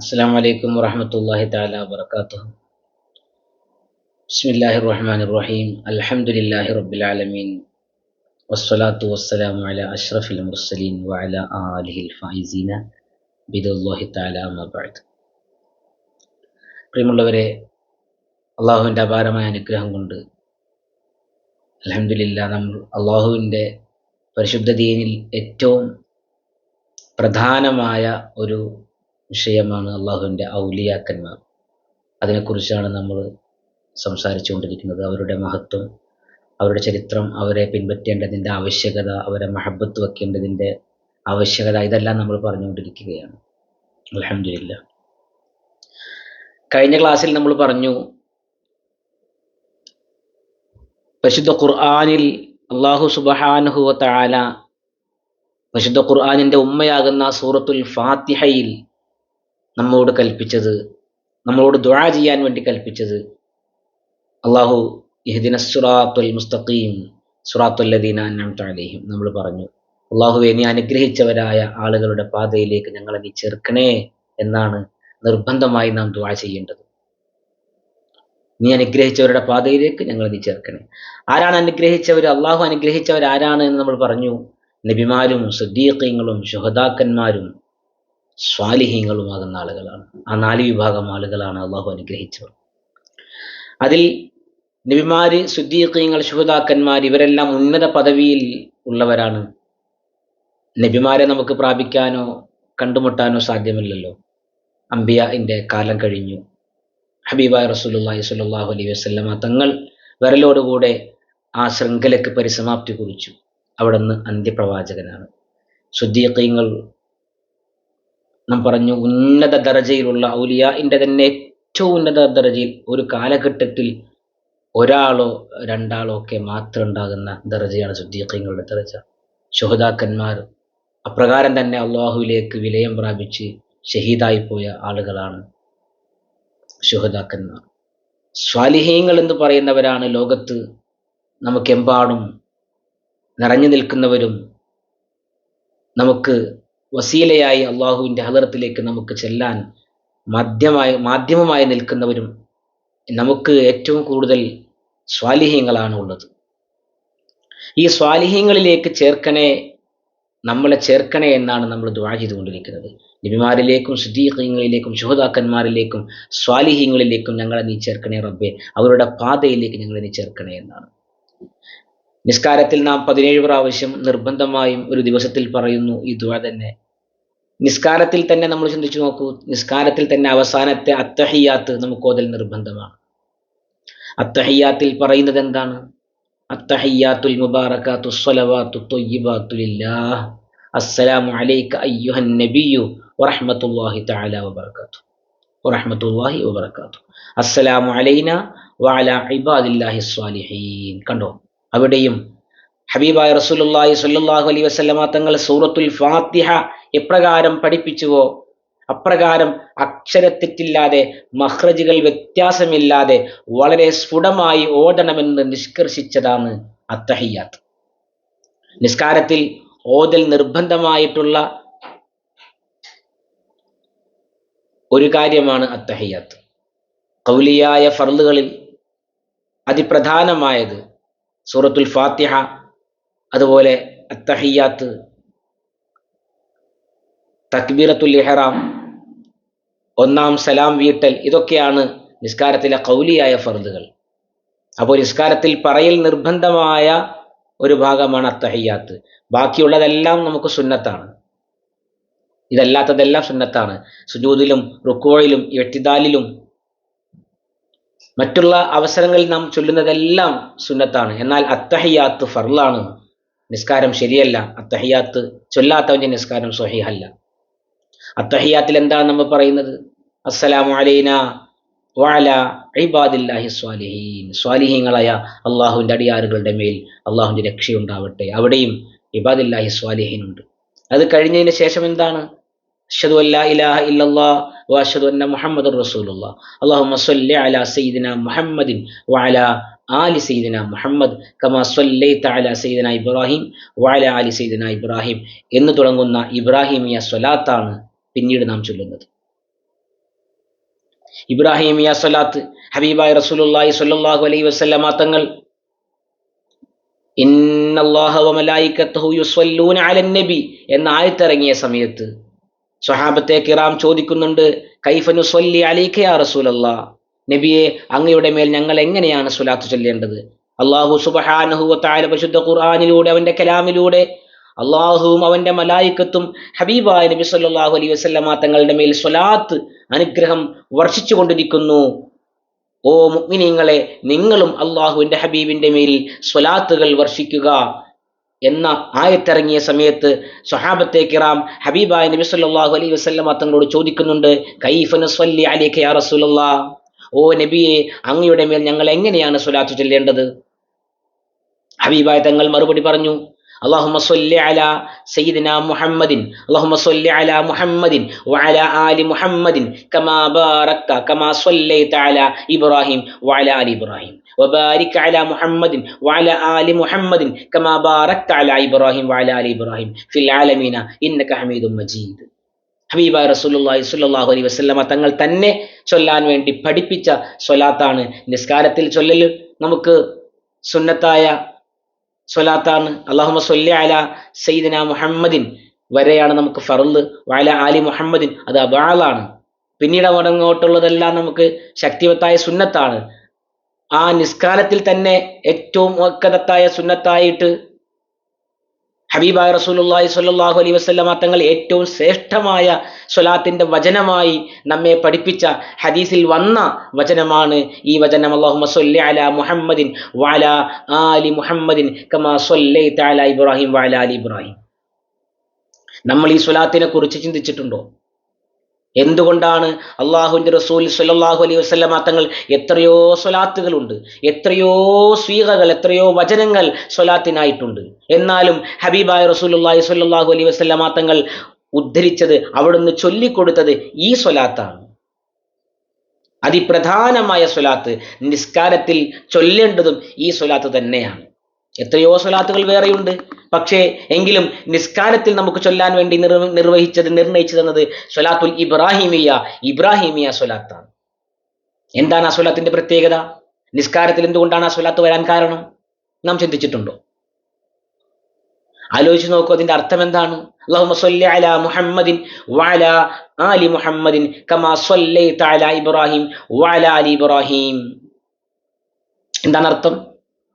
അസ്സാം വലൈക്കും വറഹമത്തല്ലാഹി താല വർക്കാത്തു ബിസ്മില്ലാഹി റഹ്മാൻ റഹീം അലഹമുല്ലാഹി റബ്ബിലാലമീൻ വസ്സലാത്തു വസ്സലാമു അല അഷ്റഫിൽ മുർസലീൻ വഅല ആലിഹിൽ ഫൈസീന ബിദുല്ലാഹി താല മബാദ് പ്രിയമുള്ളവരെ അള്ളാഹുവിന്റെ അപാരമായ അനുഗ്രഹം കൊണ്ട് അലഹമുല്ല നമ്മൾ അള്ളാഹുവിന്റെ പരിശുദ്ധ ദീനിൽ ഏറ്റവും പ്രധാനമായ ഒരു വിഷയമാണ് അള്ളാഹുവിന്റെ ഔലിയാക്കന്മാർ. അതിനെക്കുറിച്ചാണ് നമ്മൾ സംസാരിച്ചു കൊണ്ടിരിക്കുന്നത് അവരുടെ മഹത്വം അവരുടെ ചരിത്രം അവരെ പിൻപറ്റേണ്ടതിന്റെ ആവശ്യകത അവരെ മഹബത്ത് വയ്ക്കേണ്ടതിന്റെ ആവശ്യകത ഇതെല്ലാം നമ്മൾ പറഞ്ഞുകൊണ്ടിരിക്കുകയാണ്. അലഹമില്ല കഴിഞ്ഞ ക്ലാസ്സിൽ നമ്മൾ പറഞ്ഞു പരിശുദ്ധ ഖുർആാനിൽ അള്ളാഹു സുബഹാനുഹുവ താല പരിശുദ്ധ ഖുർആാനിന്റെ ഉമ്മയാകുന്ന സൂറത്തുൽ ഫാത്തിഹയിൽ നമ്മോട് കൽപ്പിച്ചത് നമ്മളോട് ദുആ ചെയ്യാൻ വേണ്ടി കൽപ്പിച്ചത്. അള്ളാഹു ഇഹ്ദിന സുറാത്തുൽ മുസ്തഖീം സുറാത്തുല്ലദീന അലൈഹിം നമ്മൾ പറഞ്ഞു. അള്ളാഹുവെ നീ അനുഗ്രഹിച്ചവരായ ആളുകളുടെ പാതയിലേക്ക് ഞങ്ങളെ നീ ചേർക്കണേ എന്നാണ് നിർബന്ധമായി നാം ദുആ ചെയ്യേണ്ടത്. നീ അനുഗ്രഹിച്ചവരുടെ പാതയിലേക്ക് ഞങ്ങൾ നീ ചേർക്കണേ. ആരാണ് അനുഗ്രഹിച്ചവർ അള്ളാഹു അനുഗ്രഹിച്ചവരാരാണ് എന്ന് നമ്മൾ പറഞ്ഞു. നബിമാരും സുദ്ദീഖങ്ങളും ശുഹദാക്കന്മാരും സ്വാലിഹീങ്ങളുമാകുന്ന ആളുകളാണ്. ആ നാല് വിഭാഗം ആളുകളാണ് അള്ളാഹു അനുഗ്രഹിച്ചവർ. അതിൽ നബിമാര് സുദ്ദീഖീങ്ങൾ ശുഹദാക്കന്മാർ ഇവരെല്ലാം ഉന്നത പദവിയിൽ ഉള്ളവരാണ്. നബിമാരെ നമുക്ക് പ്രാപിക്കാനോ കണ്ടുമുട്ടാനോ സാധ്യമല്ലല്ലോ. അമ്പിയാഇന്റെ കാലം കഴിഞ്ഞു. ഹബീബായ റസൂലുള്ളാഹി സ്വല്ലല്ലാഹു അലൈഹി വസല്ലമ തങ്ങൾ വിരലോടുകൂടെ ആ ശൃംഖലയ്ക്ക് പരിസമാപ്തി കുറിച്ചു. അവിടുന്ന് അന്ത്യപ്രവാചകനാണ്. സുദ്ദീഖീങ്ങൾ നാം പറഞ്ഞു ഉന്നത ദർജയിലുള്ള ഔലിയാഇന്റെ തന്നെ ഏറ്റവും ഉന്നത ദർജയിൽ ഒരു കാലഘട്ടത്തിൽ ഒരാളോ രണ്ടാളോ ഒക്കെ മാത്രം ഉണ്ടാകുന്ന ദർജയാണ് സിദ്ദീഖീങ്ങളുടെ ദർജ. ശുഹദാക്കന്മാർ അപ്രകാരം തന്നെ അള്ളാഹുവിലേക്ക് വിലയം പ്രാപിച്ച് ഷഹീദായി പോയ ആളുകളാണ് ശുഹദാക്കന്മാർ. സ്വാലിഹീങ്ങൾ എന്ന് പറയുന്നവരാണ് ലോകത്ത് നമുക്കെമ്പാടും നിറഞ്ഞു നിൽക്കുന്നവരും നമുക്ക് വസീലയായി അള്ളാഹുവിന്റെ ഹദറത്തിലേക്ക് നമുക്ക് ചെല്ലാൻ മാധ്യമായി മാധ്യമമായി നിൽക്കുന്നവരും നമുക്ക് ഏറ്റവും കൂടുതൽ സ്വാലിഹ്യങ്ങളാണ് ഉള്ളത്. ഈ സ്വാലിഹ്യങ്ങളിലേക്ക് ചേർക്കണേ നമ്മളെ ചേർക്കണേ എന്നാണ് നമ്മൾ ദ്വാ ചെയ്തുകൊണ്ടിരിക്കുന്നത്. നബിമാരിലേക്കും സുദ്ദീഖീങ്ങളിലേക്കും ശുഹദാക്കന്മാരിലേക്കും സ്വാലിഹ്യങ്ങളിലേക്കും ഞങ്ങളെ നീ ചേർക്കണേ റബ്ബെ. അവരുടെ പാതയിലേക്ക് ഞങ്ങളെ നീ ചേർക്കണേ എന്നാണ്. നിസ്കാരത്തിൽ നാം പതിനേഴ് പ്രാവശ്യം നിർബന്ധമായും ഒരു ദിവസത്തിൽ പറയുന്നു ഈ ദുആ തന്നെ. നിസ്കാരത്തിൽ തന്നെ നമ്മൾ ചിന്തിച്ചു നോക്കൂ നിസ്കാരത്തിൽ തന്നെ അവസാനത്തെ അത്തഹിയാത്ത് നമുക്ക് ഓതൽ നിർബന്ധമാണ്. അത്തഹിയാത്തിൽ പറയുന്നത് എന്താണ്? അത്തഹിയാത്തുൽ മുബാറകാത്തു സ്വലവാത്തു ത്വയ്യിബാത്തു ലില്ലാഹ്. അസ്സലാമു അലൈക അയ്യുഹൻ നബിയു വറഹ്മത്തുള്ളാഹി തആല വബറകാത്തു. വറഹ്മത്തുള്ളാഹി വബറകാത്തു. അസ്സലാമു അലൈന വഅലാ ഇബാദില്ലാഹി സ്വാലിഹീൻ. കണ്ടോ? അവിടെയും ഹബീബായ റസൂലുള്ളാഹി സ്വല്ലല്ലാഹു അലൈഹി വസല്ലമ തങ്ങൾ സൂറത്തുൽ ഫാത്തിഹ എപ്രകാരം പഠിപ്പിച്ചുവോ? അപ്രകാരം അക്ഷരത്തെറ്റില്ലാതെ മഹ്റജുകൾ വ്യത്യാസമില്ലാതെ വളരെ സ്ഫുടമായി ഓടണമെന്ന് നിഷ്കർഷിച്ചതാണ് അത്തഹിയാത്ത്. നിസ്കാരത്തിൽ ഓതൽ നിർബന്ധമായിട്ടുള്ള ഒരു കാര്യമാണ് അത്തഹിയാത്ത്. കൗലിയായ ഫർളുകളിൽ അതിപ്രധാനമായത് സൂറത്തുൽ ഫാത്തിഹ അതുപോലെ അത്തഹിയാത്ത് തക്ബീറത്തുൽ ഇഹ്റാം ഒന്നാം സലാം വീട്ടൽ ഇതൊക്കെയാണ് നിസ്കാരത്തിലെ കൗലിയായ ഫർദുകൾ. അപ്പോൾ നിസ്കാരത്തിൽ പറയൽ നിർബന്ധമായ ഒരു ഭാഗമാണ് അത്തഹയ്യാത്ത് ബാക്കിയുള്ളതെല്ലാം നമുക്ക് സുന്നത്താണ്. ഇതല്ലാത്തതെല്ലാം സുന്നത്താണ്. സുജൂദിലും റുക്കോയിലും എട്ടിദാലിലും മറ്റുള്ള അവസരങ്ങളിൽ നാം ചൊല്ലുന്നതെല്ലാം സുന്നത്താണ്. എന്നാൽ അത്തഹിയാത്ത് ഫർലാണ് നിസ്കാരം ശരിയല്ല. അത്തഹിയാത്ത് ചൊല്ലാത്തവന്റെ നിസ്കാരം സ്വഹിഹല്ല. അത്തഹിയാത്തിൽ എന്താണ് നമ്മൾ പറയുന്നത്? അസ്സലാമു അലൈന വാല ഇബാദില്ലാഹി സ്വാലിഹീൻ. സ്വാലിഹീങ്ങളായ അള്ളാഹുവിന്റെ അടിയാറുകളുടെ മേൽ അള്ളാഹുവിന്റെ രക്ഷയുണ്ടാവട്ടെ. അവിടെയും ഇബാദില്ലാഹി സ്വാലിഹീൻ ഉണ്ട് അത് കഴിഞ്ഞതിന് ശേഷം എന്താണ്? അഷ്ഹദു അല്ലാ ഇലാഹ ഇല്ലല്ലാഹ് വഅഷ്ഹദു അന്ന മുഹമ്മദുർ റസൂലുള്ള അല്ലാഹുമ്മ സല്ലി അലാ സയ്യിദിന മുഹമ്മദിൻ വഅല ആലി സയ്യിദിന മുഹമ്മദ് കമാ സല്ലൈത അലാ സയ്യിദിന ഇബ്രാഹിം വഅല ആലി സയ്യിദിന ഇബ്രാഹിം എന്ന് തുടങ്ങുന്ന ഇബ്രാഹിമിയ സ്വലാത്താണ് പിന്നീട് നാം ചൊല്ലുന്നത്. ഇബ്രാഹിമിയ സ്വലാത്ത് ഹബീബായ റസൂലുള്ളാഹി സ്വല്ലല്ലാഹു അലൈഹി വസല്ലമ തങ്ങൾ ഇന്നല്ലാഹ വമലായികത്തുഹു യുസ്വല്ലൂന അലൻ നബി എന്ന ആയത്തിറങ്ങിയ സമയത്ത് സ്വഹാബത്തെ കിറാം ചോദിക്കുന്നുണ്ട് കൈഫനു സ്വല്ലി അലൈക യാ റസൂലല്ലാ? നബിയെ അങ്ങയുടെ മേൽ ഞങ്ങൾ എങ്ങനെയാണ് സുലാത്ത് ചൊല്ലേണ്ടത്? അള്ളാഹു സുബ്ഹാനഹു വതആല പരിശുദ്ധ ഖുർആനിലൂടെ അവന്റെ കലാമിലൂടെ അള്ളാഹുവും അവന്റെ മലായിക്കത്തും ഹബീബായ നബി സല്ലല്ലാഹു അലൈഹി വസല്ലമ തങ്ങളുടെ മേൽ സ്വലാത്ത് അനുഗ്രഹം വർഷിച്ചു കൊണ്ടിരിക്കുന്നു. ഓ മുഅ്മിനീങ്ങളെ നിങ്ങളും അള്ളാഹുവിന്റെ ഹബീബിന്റെ മേൽ സ്വലാത്തുകൾ വർഷിക്കുക. എന്ന ആയത്തിറങ്ങിയ സമയത്ത് സ്വഹാബത്തെ കിറാം ഹബീബായ നബി സല്ലല്ലാഹു അലൈഹി വസല്ലമ തങ്ങളോട് ചോദിക്കുന്നുണ്ട് കൈഫ നസ്വല്ലി അലൈക യാ റസൂലല്ലാ ഓ നബിയെ അങ്ങയുടെ മേൽ ഞങ്ങൾ എങ്ങനെയാണ് സ്വലാത്ത് ചൊല്ലേണ്ടത് ഹബീബായ തങ്ങൾ മറുപടി പറഞ്ഞു اللهم صل على سيدنا محمد اللهم صل على محمد وعلى آل محمد كما باركت كما صليت على إبراهيم وعلى آل إبراهيم وبارك على محمد وعلى آل محمد كما باركت على إبراهيم وعلى آل إبراهيم في العالمين إنك حميد مجيد ഹബീബായ റസൂലുള്ളാഹി സ്വല്ലല്ലാഹു അലൈഹി വസല്ലമ തങ്ങൾ തന്നെ ചൊല്ലാൻ വേണ്ടി പഠിപ്പിച്ച സ്വലാത്താണ് നിസ്കാരത്തിൽ ചൊല്ലൽ നമുക്ക് സുന്നത്തായ സ്വലാത്താണ് അള്ളാഹുമ സൊല്ലി അല സയ്യിദന മുഹമ്മദിൻ വരെയാണ് നമുക്ക് ഫറല് വല ആലി മുഹമ്മദിൻ അത് അബാളാണ് പിന്നീട് അങ്ങോട്ടുള്ളതെല്ലാം നമുക്ക് ശക്തിവത്തായ സുന്നത്താണ് ആ നിസ്കാരത്തിൽ തന്നെ ഏറ്റവും ഒക്കതത്തായ സുന്നത്തായിട്ട് ഹബീബായ റസൂലുള്ളാഹി സ്വല്ലല്ലാഹു അലൈഹി വസല്ലമ തങ്ങൾ ഏറ്റവും ശ്രേഷ്ഠമായ സ്വലാത്തിന്റെ വചനമായി നമ്മെ പഠിപ്പിച്ച ഹദീസിൽ വന്ന വചനമാണ് ഈ വചനം. അല്ലാഹുമ്മ സ്വല്ലി അലാ മുഹമ്മദിൻ വഅലാ ആലി മുഹമ്മദിൻ കമാ സ്വല്ലൈത അലാ ഇബ്രാഹിം വഅലാ ആലി ഇബ്രാഹിം. നമ്മൾ ഈ സ്വലാത്തിനെ കുറിച്ച് ചിന്തിച്ചിട്ടുണ്ടോ? എന്തുകൊണ്ടാണ് അള്ളാഹുവിന്റെ റസൂൽ സല്ലല്ലാഹു അലൈഹി വസല്ലമ തങ്ങൾ എത്രയോ സ്വലാത്തുകളുണ്ട് എത്രയോ സ്വീകകൾ എത്രയോ വചനങ്ങൾ സ്വലാത്തിനായിട്ടുണ്ട്. എന്നാലും ഹബീബായ റസൂലുള്ളാഹി സല്ലാഹു അലൈഹി വസല്ലമ തങ്ങൾ ഉദ്ധരിച്ചത് അവിടുന്ന് ചൊല്ലിക്കൊടുത്തത് ഈ സ്വലാത്താണ്. അതിപ്രധാനമായ സ്വലാത്ത് നിസ്കാരത്തിൽ ചൊല്ലേണ്ടതും ഈ സ്വലാത്ത് തന്നെയാണ്. എത്രയോ സ്വലാത്തുകൾ വേറെയുണ്ട്. പക്ഷേ എങ്കിലും നിസ്കാരത്തിൽ നമുക്ക് ചൊല്ലാൻ വേണ്ടി നിർ നിർവഹിച്ചത് നിർണയിച്ചു തന്നത് സ്വലാത്തുൽ ഇബ്രാഹിമിയ ഇബ്രാഹിമിയ സ്വലാത്താണ്. എന്താണ് ആ സ്വലാത്തിന്റെ പ്രത്യേകത? നിസ്കാരത്തിൽ എന്തുകൊണ്ടാണ് ആ സ്വലാത്ത് വരാൻ കാരണം? നാം ചിന്തിച്ചിട്ടുണ്ടോ? ആലോചിച്ച് നോക്കൂ അതിന്റെ അർത്ഥം എന്താണ്? മുഹമ്മദിൻ ആലി മുഹമ്മദിൻ കമാ ഇബ്രാഹിം ഇബ്രാഹിം. എന്താണ് അർത്ഥം?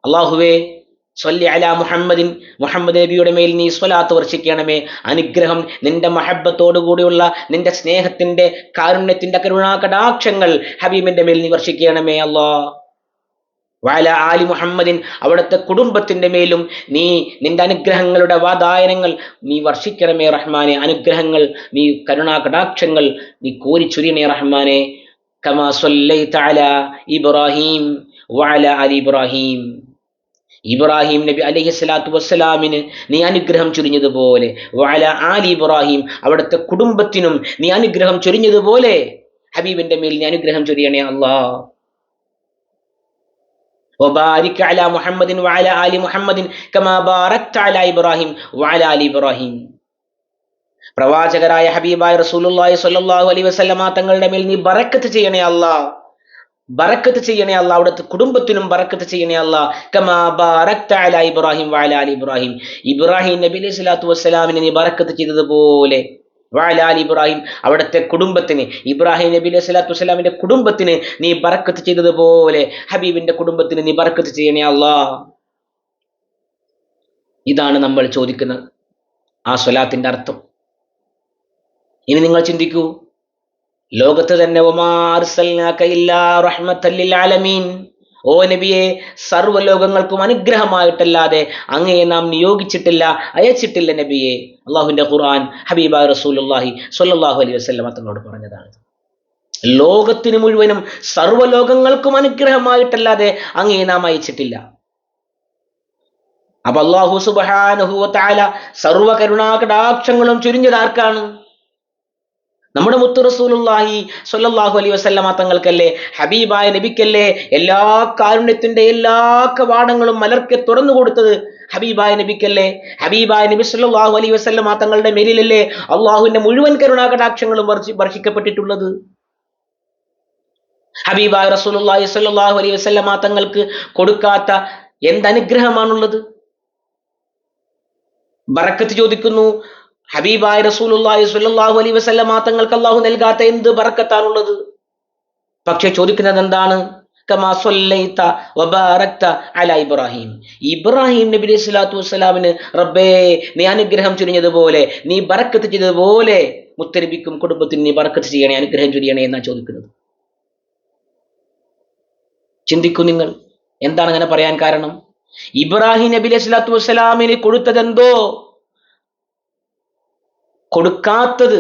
അള്ളാഹുവേ സ്വല്ലി അലാ മുഹമ്മദിൻ. മുഹമ്മദ് നബിയുടെ മേൽ നീ സ്വലാത്ത് വർഷിക്കണമേ. അനുഗ്രഹം നിന്റെ കൂടിയുള്ള നിന്റെ സ്നേഹത്തിന്റെ കാരുണ്യത്തിന്റെ കരുണാകടാക്ഷങ്ങൾ ഹബീബിന്റെ മേൽ നീ വർഷിക്കണമേ അല്ലാ. വാല ആലി മുഹമ്മദിൻ അവിടുത്തെ കുടുംബത്തിന്റെ മേലും നീ നിന്റെ അനുഗ്രഹങ്ങളുടെ വാതായനങ്ങൾ നീ വർഷിക്കണമേ റഹ്മാനെ. അനുഗ്രഹങ്ങൾ നീ കരുണാകടാക്ഷങ്ങൾ നീ കോരിച്ചുരിയണേ റഹ്മാനെ. കമാ സ്വല്ലൈത അലാ ഇബ്രാഹിം വാല അലി ഇബ്രാഹിം. ഇബ്രാഹിം നബി അലൈഹി സ്വലാത്തു വസ്സലാമിന് നീ അനുഗ്രഹം ചൊരിഞ്ഞതുപോലെ വഅല ആലി ഇബ്രാഹിം അവിടുത്തെ കുടുംബത്തിനും നീ അനുഗ്രഹം ചൊരിഞ്ഞതുപോലെ ഹബീബിന്റെ മേൽ നീ അനുഗ്രഹം ചൊരിയണേ അല്ലാ وبارك على محمد وعلى آل محمد كما باركت على إبراهيم وعلى آل إبراهيم പ്രവാചകരായ ഹബീബായ റസൂലുള്ളാഹി സ്വല്ലല്ലാഹു അലൈഹി വസല്ലമ തങ്ങളുടെ മേൽ നീ ബറക്കത്ത് ചെയ്യണേ അല്ലാ ബറക്കത്ത് ചെയ്യണേ അല്ല. അവിടുത്തെ കുടുംബത്തിനും ബറക്കത്ത് ചെയ്യണേ അല്ല. കമാ ഇബ്രാഹിം വാലാൽ ഇബ്രാഹിം. ഇബ്രാഹിം നബി അലൈഹി സ്വലാത്തു വസ്സലാമിനെ നീ ബറക്കത്ത് ചെയ്തതുപോലെ വാലാൽ ഇബ്രാഹിം അവിടുത്തെ കുടുംബത്തിന് ഇബ്രാഹിം നബി അലൈഹി സ്വലാത്തു വസ്സലാമിന്റെ കുടുംബത്തിന് നീ ബറക്കത്ത് ചെയ്തതുപോലെ ഹബീബിന്റെ കുടുംബത്തിന് നീ ബറക്കത്ത് ചെയ്യണേ അല്ലാ. ഇതാണ് നമ്മൾ ചോദിക്കുന്നത് ആ സ്വലാത്തിന്റെ അർത്ഥം. ഇനി നിങ്ങൾ ചിന്തിക്കൂ ലോകത്ത് തന്നെ ആലമീൻ ഓ നബിയെ സർവലോകങ്ങൾക്കും അനുഗ്രഹമായിട്ടല്ലാതെ അങ്ങയെ നാം നിയോഗിച്ചിട്ടില്ല അയച്ചിട്ടില്ല നബിയെ. അള്ളാഹുവിന്റെ ഖുർആൻ ഹബീബ റസൂലുള്ളാഹി സൊല്ലാഹു അലൈഹി വസല്ലമ തങ്ങളോട് പറഞ്ഞതാണ്. ലോകത്തിന് മുഴുവനും സർവലോകങ്ങൾക്കും അനുഗ്രഹമായിട്ടല്ലാതെ അങ്ങയെ നാം അയച്ചിട്ടില്ല. അപ്പൊ അള്ളാഹു സുബ്ഹാനഹു വതആല സർവ കരുണാകടാക്ഷങ്ങളും ചുരിഞ്ഞത് ആർക്കാണ്? നമ്മുടെ മുത്തു റസൂലുള്ളാഹി സ്വല്ലല്ലാഹു അലൈഹി വസല്ലമ തങ്ങൾക്കല്ലേ ഹബീബായ നബിക്കല്ലേ എല്ലാ കാരുണ്യത്തിന്റെ എല്ലാ കവാടങ്ങളും മലർക്കെ തുറന്നു കൊടുത്തത് ഹബീബായ നബിക്കല്ലേ ഹബീബായ നബി സ്വല്ലല്ലാഹു അലൈഹി വസല്ലമ തങ്ങളുടെ മേലിലല്ലേ അള്ളാഹുവിന്റെ മുഴുവൻ കരുണാകടാക്ഷങ്ങളും വർഷി വർഷിക്കപ്പെട്ടിട്ടുള്ളത് ഹബീബായ റസൂലുള്ളാഹി സ്വല്ലല്ലാഹു അലൈഹി വസല്ലമ തങ്ങൾക്ക് കൊടുക്കാത്ത എന്തനുഗ്രഹമാണുള്ളത് ബറക്കത്ത് ചോദിക്കുന്നു ഹബീബായ റസൂലുള്ളാഹി സ്വല്ലല്ലാഹു അലൈഹി വസല്ലമ തങ്ങൾക്ക് അള്ളാഹു നൽകാത്ത എന്ത് ബറക്കത്താണുള്ളത്? പക്ഷെ ചോദിക്കുന്നത് എന്താണ് അല ഇബ്രാഹിം. ഇബ്രാഹിം നബി അലൈഹി സ്വലാത്തു വസ്സലാമിന് റബ്ബേ നീ അനുഗ്രഹം ചുരിഞ്ഞതുപോലെ നീ ബറക്കത്ത് ചെയ്തതുപോലെ മുത്തരബിക്കും കുടുംബത്തിന് നീ ബറക്കത്ത് ചെയ്യണേ അനുഗ്രഹം ചുരിയണേ എന്നാ ചോദിക്കുന്നത്. ചിന്തിക്കൂ നിങ്ങൾ എന്താണ് അങ്ങനെ പറയാൻ കാരണം? ഇബ്രാഹിം നബി അലൈഹി സ്വലാത്തു വസ്സലാമിന് കൊടുത്തതെന്തോ? കൊടുക്കാത്തത്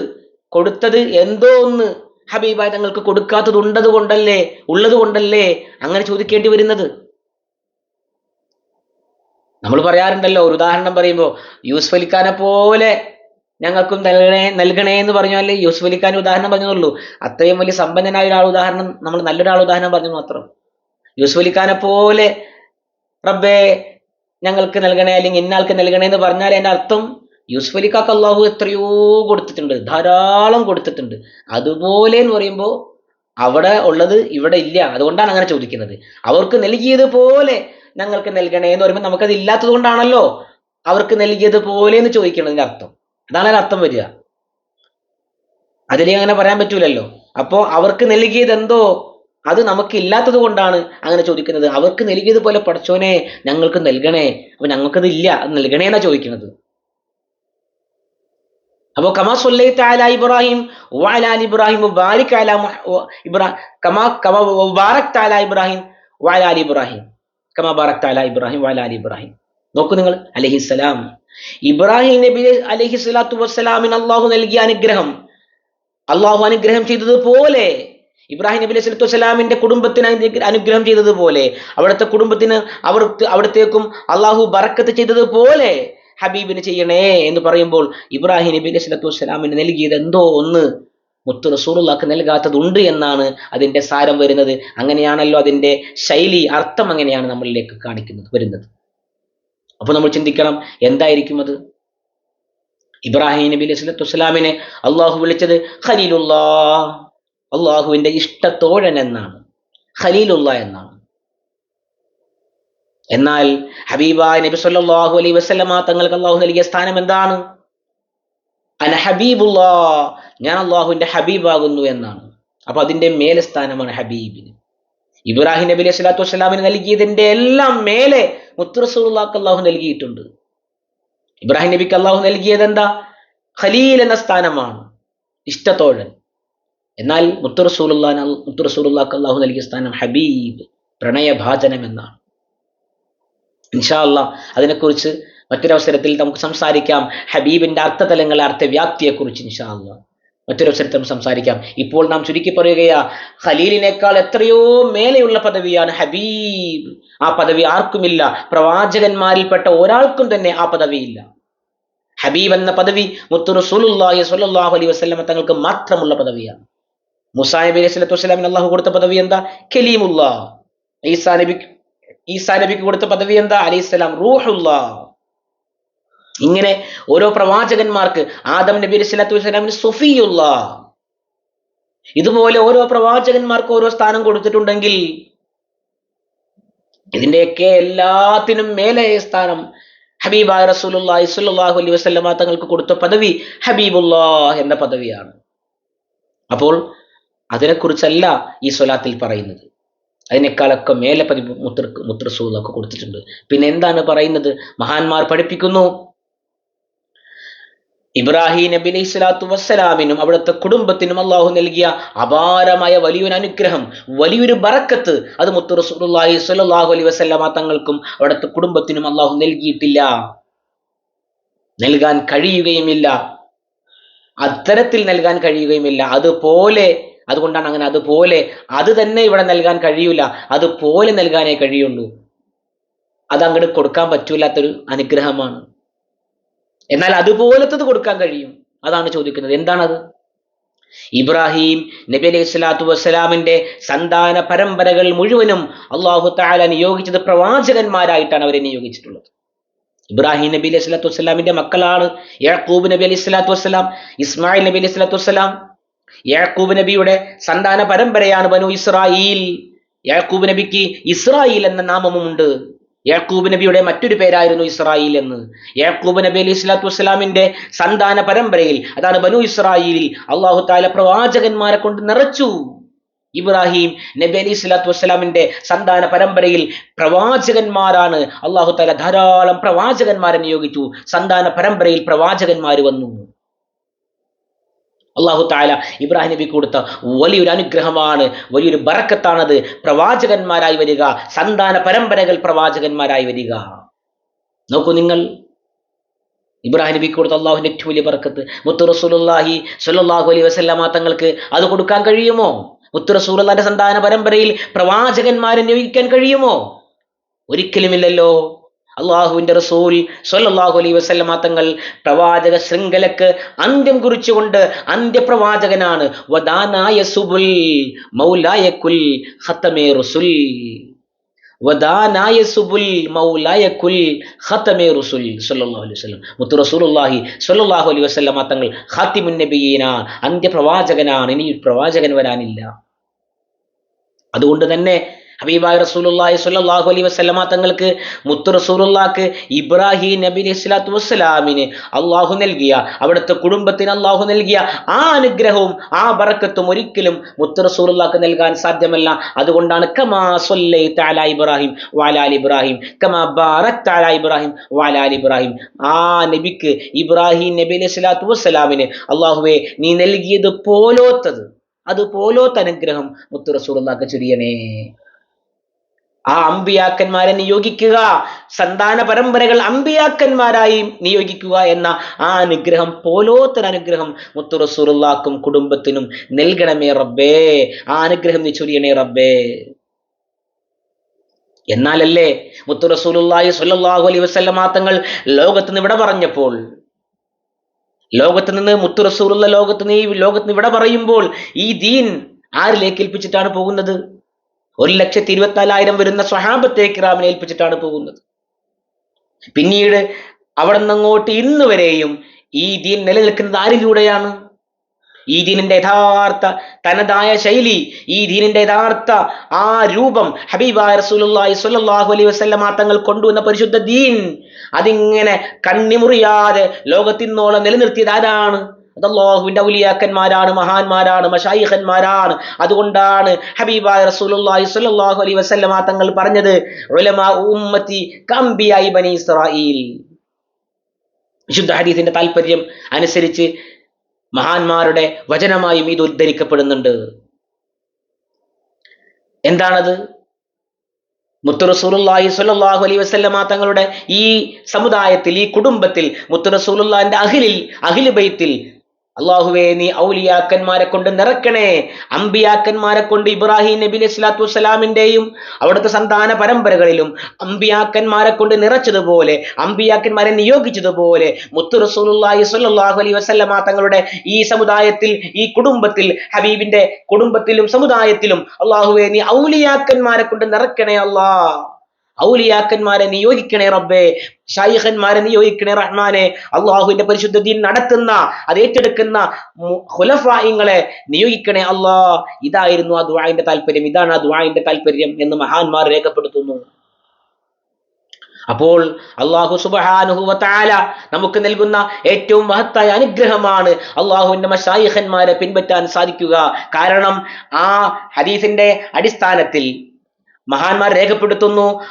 കൊടുത്തത് എന്തോ ഒന്ന് ഹബീബായ തങ്ങൾക്ക് കൊടുക്കാത്തത് ഉണ്ടത് കൊണ്ടല്ലേ ഉള്ളത് കൊണ്ടല്ലേ അങ്ങനെ ചോദിക്കേണ്ടി വരുന്നത്? നമ്മൾ പറയാറുണ്ടല്ലോ ഒരു ഉദാഹരണം പറയുമ്പോൾ യൂസുഫ് അലിഖാനെ പോലെ ഞങ്ങൾക്കും നൽകണേ നൽകണേ എന്ന് പറഞ്ഞു അല്ലെ? യൂസുഫ് അലിഖാൻ ഉദാഹരണം പറഞ്ഞതുള്ളൂ അത്രയും വലിയ സമ്പന്നനായ ഒരാൾ ഉദാഹരണം നമ്മൾ നല്ലൊരാൾ ഉദാഹരണം പറഞ്ഞു മാത്രം. യൂസുഫ് അലിഖാനെ പോലെ റബ്ബേ ഞങ്ങൾക്ക് നൽകണേ അല്ലെങ്കിൽ ഇന്നാൾക്ക് നൽകണേ എന്ന് പറഞ്ഞാൽ അതിന്റെ അർത്ഥം യൂസുഫ് അലിക്കാക്ക് അള്ളാഹു എത്രയോ കൊടുത്തിട്ടുണ്ട് ധാരാളം കൊടുത്തിട്ടുണ്ട്. അതുപോലെ എന്ന് പറയുമ്പോൾ അവിടെ ഉള്ളത് ഇവിടെ ഇല്ല. അതുകൊണ്ടാണ് അങ്ങനെ ചോദിക്കുന്നത്. അവർക്ക് നൽകിയതുപോലെ ഞങ്ങൾക്ക് നൽകണേ എന്ന് പറയുമ്പോൾ നമുക്കത് ഇല്ലാത്തത് കൊണ്ടാണല്ലോ അവർക്ക് നൽകിയതുപോലെ എന്ന് ചോദിക്കണതിന്റെ അർത്ഥം. അതാണ് അതിന് അർത്ഥം വരിക. അതിലേ അങ്ങനെ പറയാൻ പറ്റൂലല്ലോ. അപ്പോ അവർക്ക് നൽകിയത് എന്തോ അത് നമുക്ക് ഇല്ലാത്തത് കൊണ്ടാണ് അങ്ങനെ ചോദിക്കുന്നത്. അവർക്ക് നൽകിയതുപോലെ പഠിച്ചോനെ ഞങ്ങൾക്ക് നൽകണേ. അപ്പൊ ഞങ്ങൾക്കത് ഇല്ല. അത് നൽകണേ എന്നാ ചോദിക്കുന്നത്. അപ്പോ കമാ അല ഇബ്രാഹിം വഅലാൽ ഇബ്രാഹിം ബാരിക് അല ഇബ്രാഹിം കമാ കമാ ബാറക് ഇബ്രാഹിം വഅലാൽ ഇബ്രാഹിം. കമാ ബാറക് ഇബ്രാഹിം വഅലാൽ ഇബ്രാഹിം. നോക്കൂ നിങ്ങൾ അലഹിസ്സലാം ഇബ്രാഹിം നബി അലഹി സ്വലാത്തു വസ്സലാമിന് അള്ളാഹു നൽകിയ അനുഗ്രഹം. അള്ളാഹു അനുഗ്രഹം ചെയ്തതുപോലെ ഇബ്രാഹിം നബി അലൈഹി സ്വലത്തു വസ്സലാമിന്റെ കുടുംബത്തിന് അനുഗ്രഹം ചെയ്തതുപോലെ അവിടുത്തെ കുടുംബത്തിന് അവർ അവിടത്തേക്കും അള്ളാഹു ബറക്കത്ത് ചെയ്തതുപോലെ ഹബീബിന് ചെയ്യണേ എന്ന് പറയുമ്പോൾ ഇബ്രാഹിം നബി അലൈഹി സ്വലത്തു വസ്സലാമിന് നൽകിയത് എന്തോ ഒന്ന്? മുത്തു റസൂറുള്ളാക്ക് നൽകാത്തതുണ്ട് എന്നാണ് അതിന്റെ സാരം വരുന്നത്. അങ്ങനെയാണല്ലോ അതിന്റെ ശൈലി അർത്ഥം അങ്ങനെയാണ് നമ്മളിലേക്ക് കാണിക്കുന്നത് വരുന്നത്. അപ്പോൾ നമ്മൾ ചിന്തിക്കണം എന്തായിരിക്കും അത്? ഇബ്രാഹിം നബി അലൈഹി വസ്സലാമിനെ അള്ളാഹു വിളിച്ചത് ഖലീലുല്ലാ അള്ളാഹുവിന്റെ ഇഷ്ടത്തോഴൻ എന്നാണ്. ഖലീലുള്ള എന്നാണ്. എന്നാൽ ഹബീബായ നബി സ്വല്ലല്ലാഹു അലൈഹി വസല്ലമ തങ്ങൾക്ക് അള്ളാഹു നൽകിയ സ്ഥാനം എന്താണ്? അന ഹബീബുല്ലാ ഞാൻ അള്ളാഹുവിന്റെ ഹബീബാകുന്നു എന്നാണ്. അപ്പൊ അതിന്റെ മേലെ സ്ഥാനമാണ് ഹബീബിന്. ഇബ്രാഹിം നബി അലൈഹി സ്വലാത്തു വസ്സലാമിന് നൽകിയതിന്റെ എല്ലാം മേലെ മുത്തുറസൂള്ളാക്ക് അള്ളാഹു നൽകിയിട്ടുണ്ട്. ഇബ്രാഹിം നബിക്ക് അള്ളാഹു നൽകിയത് എന്താ ഖലീൽ എന്ന സ്ഥാനമാണ്. ഇഷ്ടത്തോഴൻ. എന്നാൽ മുത്തുറസൂലുള്ള മുത്തുറസൂലുള്ളാക്ക് അള്ളാഹു നൽകിയ സ്ഥാനം ഹബീബ്. പ്രണയഭാചനം എന്നാണ്. ഇൻഷാ അല്ലാ അതിനെക്കുറിച്ച് മറ്റൊരവസരത്തിൽ നമുക്ക് സംസാരിക്കാം. ഹബീബിന്റെ അർത്ഥതലങ്ങളെ അർത്ഥവ്യാപ്തിയെക്കുറിച്ച് ഇൻഷാ ഇൻഷാല്ല മറ്റൊരവസരത്തിൽ നമുക്ക് സംസാരിക്കാം. ഇപ്പോൾ നാം ചുരുക്കി പറയുകയാ ഖലീലിനേക്കാൾ എത്രയോ മേലെയുള്ള പദവിയാണ് ഹബീബ്. ആ പദവി ആർക്കുമില്ല. പ്രവാചകന്മാരിൽപ്പെട്ട ഒരാൾക്കും തന്നെ ആ പദവിയില്ല. ഹബീബ് എന്ന പദവി മുത്തു റസൂലുള്ളാഹി സ്വല്ലല്ലാഹു അലൈഹി തങ്ങൾക്ക് മാത്രമുള്ള പദവിയാണ്. മുസാ അലൈഹി സ്വലത്തു വസ്സലാമിന് അള്ളാഹു കൊടുത്ത പദവി എന്താ? ഖലീമുല്ലാ ഈസാ നബിക്ക് ഈസാ നബിക്ക് കൊടുത്ത പദവി എന്താ? അലൈഹിസ്സലാം റൂഹുല്ല ഇങ്ങനെ ഓരോ പ്രവാചകന്മാർക്ക് ആദം നബി അലൈഹി സ്വലാത്തു വസ്സലാമിന് സുഫിയുള്ള ഇതുപോലെ ഓരോ പ്രവാചകന്മാർക്ക് ഓരോ സ്ഥാനം കൊടുത്തിട്ടുണ്ടെങ്കിൽ ഇതിന്റെയൊക്കെ എല്ലാത്തിനും മേലെ സ്ഥാനം ഹബീബായ റസൂലുള്ളാഹി സ്വല്ലല്ലാഹു അലൈഹി വസല്ലമ തങ്ങൾക്ക് കൊടുത്ത പദവി ഹബീബുല്ലാഹ് എന്ന പദവിയാണ്. അപ്പോൾ അതിനെക്കുറിച്ചല്ല ഈ സ്വലാത്തിൽ പറയുന്നത്. അതിനേക്കാളൊക്കെ മേലെ പതി മുത്ര മുത്രസൂലൊക്കെ കൊടുത്തിട്ടുണ്ട്. പിന്നെ എന്താണ് പറയുന്നത്? മഹാന്മാർ പഠിപ്പിക്കുന്നു. ഇബ്രാഹിം നബി അലൈഹി സ്വലാത്തു വസ്സലാമിനും അവിടുത്തെ കുടുംബത്തിനും അള്ളാഹു നൽകിയ അപാരമായ വലിയൊരു അനുഗ്രഹം വലിയൊരു ബറക്കത്ത് അത് മുത്തു റസൂലുള്ളാഹി സ്വല്ലല്ലാഹു അലൈഹി വസല്ലമ തങ്ങൾക്കും അവിടുത്തെ കുടുംബത്തിനും അള്ളാഹു നൽകിയിട്ടില്ല. നൽകാൻ കഴിയുകയുമില്ല. അത്തരത്തിൽ നൽകാൻ കഴിയുകയുമില്ല. അതുപോലെ അതുകൊണ്ടാണ് അങ്ങനെ അതുപോലെ അത് തന്നെ ഇവിടെ നൽകാൻ കഴിയൂല. അതുപോലെ നൽകാനേ കഴിയുള്ളൂ. അത് അങ്ങോട്ട് കൊടുക്കാൻ പറ്റൂലാത്തൊരു അനുഗ്രഹമാണ്. എന്നാൽ അതുപോലത്തത് കൊടുക്കാൻ കഴിയും. അതാണ് ചോദിക്കുന്നത്. എന്താണത്? ഇബ്രാഹിം നബി അലൈഹി സ്വലാത്തു വസ്സലാമിന്റെ സന്താന പരമ്പരകൾ മുഴുവനും അള്ളാഹു താല നിയോഗിച്ചത് പ്രവാചകന്മാരായിട്ടാണ് അവരെ നിയോഗിച്ചിട്ടുള്ളത്. ഇബ്രാഹിം നബി അലൈഹി സ്വലാത്തു വസ്സലാമിന്റെ മക്കളാണ് യാക്കൂബ് നബി അലൈഹി സ്വലാത്തു വസ്സലാം ഇസ്മായിൽ നബി അലൈഹി സ്വലാത്തു വസ്സലാം യാക്കൂബ് നബിയുടെ സന്താന പരമ്പരയാണ് ബനു ഇസ്രായീൽ. യാക്കൂബ് നബിക്ക് ഇസ്രായീൽ എന്ന നാമമുണ്ട് യാക്കൂബ് നബിയുടെ മറ്റൊരു പേരായിരുന്നു ഇസ്രായേൽ എന്ന്. യാക്കൂബ് നബി അലൈഹി സ്വലാത്തു വസ്സലാമിന്റെ സന്താന പരമ്പരയിൽ അതാണ് ബനു ഇസ്രായേലിൽ അള്ളാഹു താല പ്രവാചകന്മാരെ കൊണ്ട് നിറച്ചു. ഇബ്രാഹിം നബി അലൈഹി സ്വലാത്തു വസ്സലാമിന്റെ സന്താന പരമ്പരയിൽ പ്രവാചകന്മാരാണ്. അള്ളാഹു താല ധാരാളം പ്രവാചകന്മാരെ നിയോഗിച്ചു. സന്താന പരമ്പരയിൽ പ്രവാചകന്മാർ വന്നു. അള്ളാഹു താല ഇബ്രാഹിം നബി കൊടുത്ത വലിയൊരു അനുഗ്രഹമാണ് വലിയൊരു ബറക്കത്താണത്. പ്രവാചകന്മാരായി വരിക സന്താന പരമ്പരകൾ പ്രവാചകന്മാരായി വരിക. നോക്കൂ നിങ്ങൾ ഇബ്രാഹിം നബി കൊടുത്ത അള്ളാഹുവിന്റെ ഏറ്റവും വലിയ ബറക്കത്ത് മുത്തു റസൂലുള്ളാഹി സ്വല്ലല്ലാഹു അലൈഹി വസല്ലമ തങ്ങൾക്ക് അത് കൊടുക്കാൻ കഴിയുമോ? മുത്തു സന്താന പരമ്പരയിൽ പ്രവാചകന്മാരെ നിയോഗിക്കാൻ കഴിയുമോ? ഒരിക്കലുമില്ലല്ലോ. അള്ളാഹുവിന്റെ റസൂൽ സൊല്ലാഹു അലൈ വസല്ലമ തങ്ങൾ പ്രവാചക ശൃംഖലക്ക് അന്ത്യം കുറിച്ചുകൊണ്ട് അന്ത്യപ്രവാചകനാണ്. വദാനായ സുബുൽ സുബുൽ അലൈഹി അലൈഹി തങ്ങൾ അന്ത്യപ്രവാചകനാണ്. ഇനി പ്രവാചകൻ വരാനില്ല. അതുകൊണ്ട് തന്നെ ഹബീബായ റസൂലുള്ളാഹി സ്വല്ലല്ലാഹു അലൈഹി വസല്ലമ തങ്ങൾക്ക് മുത്തു റസൂലുള്ളാക്ക് ഇബ്രാഹിം നബി അലൈഹി സ്വലാത്തു വസ്സലാമിന് അള്ളാഹു നൽകിയ അവിടുത്തെ കുടുംബത്തിന് അള്ളാഹു നൽകിയ ആ അനുഗ്രഹവും ആ ബറക്കത്തും ഒരിക്കലും മുത്തു റസൂലുള്ളാക്ക് നൽകാൻ സാധ്യമല്ല. അതുകൊണ്ടാണ് കമാ സ്വല്ലൈത അലാ ഇബ്രാഹിം വാലാൽ ഇബ്രാഹിം കമാ ബാറക്ത അലാ ഇബ്രാഹിം വാലാൽ ഇബ്രാഹിം. ആ നബിക്ക് ഇബ്രാഹിം നബി അലൈഹി സ്വലാത്തു വസ്സലാമിന് അള്ളാഹുവെ നീ നൽകിയത് പോലോത്തത് അത് പോലോത്ത അനുഗ്രഹം മുത്തു റസൂലുള്ളാക്ക് ചൊരിയണേ. ആ അമ്പിയാക്കന്മാരെ നിയോഗിക്കുക. സന്താന പരമ്പരകൾ അമ്പിയാക്കന്മാരായി നിയോഗിക്കുക എന്ന ആ അനുഗ്രഹം പോലോത്തൊരു അനുഗ്രഹം മുത്തു റസൂറുല്ലാക്കും കുടുംബത്തിനും നൽകണമേ റബ്ബേ. ആ അനുഗ്രഹം നീ റബ്ബേ. എന്നാലല്ലേ മുത്തു റസൂലുള്ളാഹി സ്വല്ലല്ലാഹു അലൈഹി വസല്ലമ തങ്ങൾ ലോകത്ത് നിന്ന് ഇവിടെ പറഞ്ഞപ്പോൾ ലോകത്ത് നിന്ന് മുത്തു റസൂലുള്ള ലോകത്ത് നിന്ന് ഈ ലോകത്ത് നിന്ന് ഇവിടെ പറയുമ്പോൾ ഈ ദീൻ ആരിലേക്ക് ഏൽപ്പിച്ചിട്ടാണ് പോകുന്നത്? ഒരു ലക്ഷത്തി ഇരുപത്തിനാലായിരം വരുന്ന സ്വഹാബത്തെ കിറാമിനെ ഏൽപ്പിച്ചിട്ടാണ് പോകുന്നത്. പിന്നീട് അവിടെ നിന്നങ്ങോട്ട് ഇന്ന് വരെയും ഈ ദീൻ നിലനിൽക്കുന്നത് ആരിലൂടെയാണ്? ഈ ദീനിന്റെ യഥാർത്ഥ തനതായ ശൈലി ഈ ദീനിന്റെ യഥാർത്ഥ ആ രൂപം ഹബീബായ റസൂലുള്ളാഹി സ്വല്ലല്ലാഹു അലൈഹി വസല്ലമ തങ്ങൾ കൊണ്ടുവന്ന പരിശുദ്ധ ദീൻ അതിങ്ങനെ കണ്ണിമുറിയാതെ ലോകത്തിന്നോളം നിലനിർത്തിയത് ആരാണ്? അത് അള്ളാഹുവിന്റെ ഔലിയാക്കന്മാരാണ് മഹാന്മാരാണ് മഷായിഖന്മാരാണ്. അതുകൊണ്ടാണ് ഹബീബായ റസൂലുള്ളാഹി സ്വല്ലല്ലാഹു അലൈഹി വസല്ലമ തങ്ങൾ പറഞ്ഞത് ഉലമാ ഉമ്മത്തി കംബിയായി ബനി ഇസ്രായീൽ വിശുദ്ധ ഹദീസിന്റെ താല്പര്യം അനുസരിച്ച് മഹാന്മാരുടെ വചനമായും ഇത് ഉദ്ധരിക്കപ്പെടുന്നുണ്ട്. എന്താണത്? മുത്തു റസൂലുള്ളാഹി സ്വല്ലല്ലാഹു അലൈഹി വസല്ലമ തങ്ങളുടെ ഈ സമുദായത്തിൽ ഈ കുടുംബത്തിൽ മുത്തു റസൂലുള്ളാഹിന്റെ അഹിലിൽ അഹിൽ ബൈത്തിൽ അള്ളാഹുവേ നീ ഔലിയാക്കന്മാരെ കൊണ്ട് നിറക്കണേ. അമ്പിയാക്കന്മാരെ കൊണ്ട് ഇബ്രാഹിം നബി അലൈഹി സ്വലാത്തു വസ്സലാമിന്റെയും അവിടുത്തെ സന്താന പരമ്പരകളിലും അമ്പിയാക്കന്മാരെ കൊണ്ട് നിറച്ചതുപോലെ അമ്പിയാക്കന്മാരെ നിയോഗിച്ചതുപോലെ മുത്തു റസൂലുള്ളാഹി സ്വല്ലല്ലാഹു അലൈഹി വസല്ലമ തങ്ങളുടെ ഈ സമുദായത്തിൽ ഈ കുടുംബത്തിൽ ഹബീബിന്റെ കുടുംബത്തിലും സമുദായത്തിലും അള്ളാഹുവേ നീ ഔലിയാക്കന്മാരെ കൊണ്ട് നിറക്കണേ അല്ലാ ഔലിയാക്കന്മാരെ നിയോഗിക്കണേ റബ്ബേ ഷായിഖന്മാരെ നിയോഗിക്കണേ റഹ്മാനെ. അള്ളാഹുവിന്റെ പരിശുദ്ധ ദീൻ നടത്തുന്ന അത് ഏറ്റെടുക്കുന്ന ഹുലഫായിങ്ങളെ നിയോഗിക്കണേ അള്ളാഹ്. ഇതായിരുന്നു ആ ദുആന്റെ താല്പര്യം. ഇതാണ് ആ ദുആന്റെ താല്പര്യം എന്ന് മഹാന്മാർ രേഖപ്പെടുത്തുന്നു. അപ്പോൾ അള്ളാഹു സുബാനുഹുവത്താല നമുക്ക് നൽകുന്ന ഏറ്റവും മഹത്തായ അനുഗ്രഹമാണ് അള്ളാഹുവിന്റെ മഷായിഖന്മാരെ പിൻപറ്റാൻ സാധിക്കുക. കാരണം ആ ഹദീസിന്റെ അടിസ്ഥാനത്തിൽ മഹാന്മാർ രേഖപ്പെടുത്തുന്നു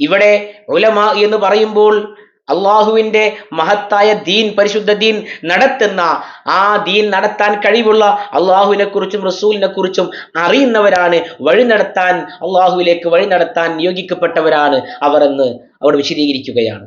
ഇവിടെ ഉലമ എന്ന് പറയുമ്പോൾ അള്ളാഹുവിന്റെ മഹത്തായ ദീൻ പരിശുദ്ധ ദീൻ നടത്തുന്ന ആ ദീൻ നടത്താൻ കഴിവുള്ള അള്ളാഹുവിനെ കുറിച്ചും റസൂലിനെ കുറിച്ചും അറിയുന്നവരാണ് വഴി നടത്താൻ അള്ളാഹുവിലേക്ക് വഴി നടത്താൻ നിയോഗിക്കപ്പെട്ടവരാണ് അവർ എന്ന് അവിടെ വിശദീകരിക്കുകയാണ്.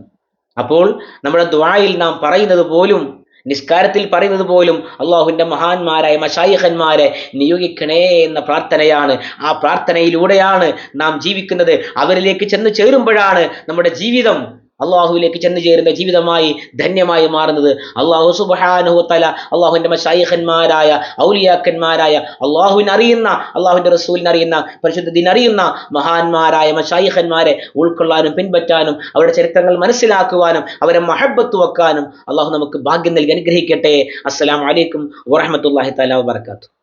അപ്പോൾ നമ്മുടെ ദ്വായിൽ നാം പറയുന്നത് പോലും നിസ്കാരത്തിൽ പറയുന്നത് പോലും അള്ളാഹുവിന്റെ മഹാന്മാരായ മഷായിഖന്മാരെ നിയോഗിക്കണേ എന്ന പ്രാർത്ഥനയാണ്. ആ പ്രാർത്ഥനയിലൂടെയാണ് നാം ജീവിക്കുന്നത്. അവരിലേക്ക് ചെന്ന് ചേരുമ്പോഴാണ് നമ്മുടെ ജീവിതം അള്ളാഹുവിലേക്ക് ചെന്ന് ചേരുന്ന ജീവിതമായി ധന്യമായി മാറുന്നത് അള്ളാഹു സുബാനുഹുത്തല അള്ളാഹുവിന്റെ മഷായിഖന്മാരായ ഔലിയാക്കന്മാരായ അള്ളാഹുവിനെ അറിയുന്ന അള്ളാഹുവിന്റെ റസൂലിനെ അറിയുന്ന പരിശുദ്ധ അറിയുന്ന മഹാന്മാരായ മഷായിഖന്മാരെ ഉൾക്കൊള്ളാനും പിൻപറ്റാനും അവരുടെ ചരിത്രങ്ങൾ മനസ്സിലാക്കുവാനും അവരെ മഹബത്ത് വെക്കാനും അള്ളാഹു നമുക്ക് ഭാഗ്യം നൽകി അനുഗ്രഹിക്കട്ടെ. അസ്സലാം വലൈക്കും വറഹമത്തല്ലാഹി തല വാത്തു